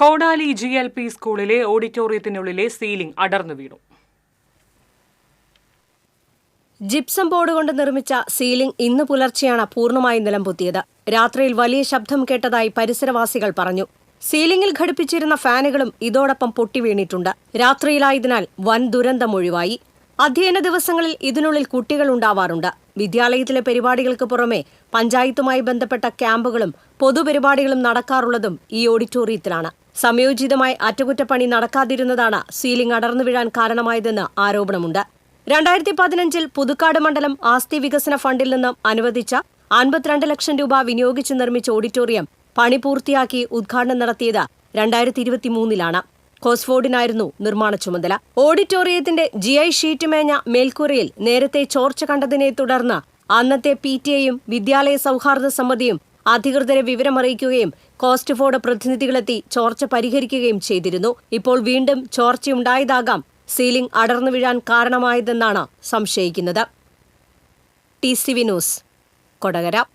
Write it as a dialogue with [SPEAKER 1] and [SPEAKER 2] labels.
[SPEAKER 1] കോടാലി G L P സ്കൂളിലെ ഓഡിറ്റോറിയത്തിനുള്ളിലെ ceiling അടർന്നു വീണു.
[SPEAKER 2] ജിപ്സം ബോർഡ് കൊണ്ട് നിർമ്മിച്ച സീലിംഗ് ഇന്ന് പുലർച്ചെയാണ് പൂർണമായും നിലംപൊത്തിയത്. രാത്രിയിൽ വലിയ ശബ്ദം കേട്ടതായി പരിസരവാസികൾ പറഞ്ഞു. സീലിംഗിൽ ഘടിപ്പിച്ചിരുന്ന ഫാനുകളും ഇതോടൊപ്പം പൊട്ടി പൊട്ടിവീണിട്ടുണ്ട് രാത്രിയിലായതിനാൽ വൻ ദുരന്തം ഒഴിവായി. അധ്യയന ദിവസങ്ങളിൽ ഇതിനുള്ളിൽ കുട്ടികൾ ഉണ്ടാവാറുണ്ട്. വിദ്യാലയത്തിലെ പരിപാടികൾക്ക് പുറമെ പഞ്ചായത്തുമായി ബന്ധപ്പെട്ട ക്യാമ്പുകളും പൊതുപരിപാടികളും നടക്കാറുള്ളതും ഈ ഓഡിറ്റോറിയത്തിലാണ്. സംയോജിതമായി അറ്റകുറ്റപ്പണി നടക്കാതിരുന്നതാണ് സീലിംഗ് അടർന്നു വീഴാൻ കാരണമായതെന്ന് ആരോപണമുണ്ട്. രണ്ടായിരത്തി പതിനഞ്ചിൽ പുതുക്കാട് മണ്ഡലം ആസ്തി വികസന ഫണ്ടിൽ നിന്നും അനുവദിച്ച അൻപത്തിരണ്ട് ലക്ഷം രൂപ വിനിയോഗിച്ച് നിർമ്മിച്ച ഓഡിറ്റോറിയം പണി പൂർത്തിയാക്കി ഉദ്ഘാടനം നടത്തിയത് രണ്ടായിരത്തി ഇരുപത്തിമൂന്നിലാണ് കോസ്ഫോർഡിനായിരുന്നു നിർമ്മാണ ചുമതല. ഓഡിറ്റോറിയത്തിന്റെ ജി ഐ ഷീറ്റ് മേഞ്ഞ മേൽക്കൂരയിൽ നേരത്തെ ചോർച്ച കണ്ടതിനെ തുടർന്ന് അന്നത്തെ പി ടി എയും വിദ്യാലയ സൗഹാർദ്ദ സമിതിയും അധികൃതരെ വിവരമറിയിക്കുകയും കോസ്റ്റ് ഫോർഡ് പ്രതിനിധികളെത്തി ചോർച്ച പരിഹരിക്കുകയും ചെയ്തിരുന്നു. ഇപ്പോൾ വീണ്ടും ചോർച്ചയുണ്ടായതാകാം. സീലിംഗ് അടർന്നു വീഴാൻ കാരണമായതെന്നാണ് സംശയിക്കുന്നത്. T C V news Kodakara.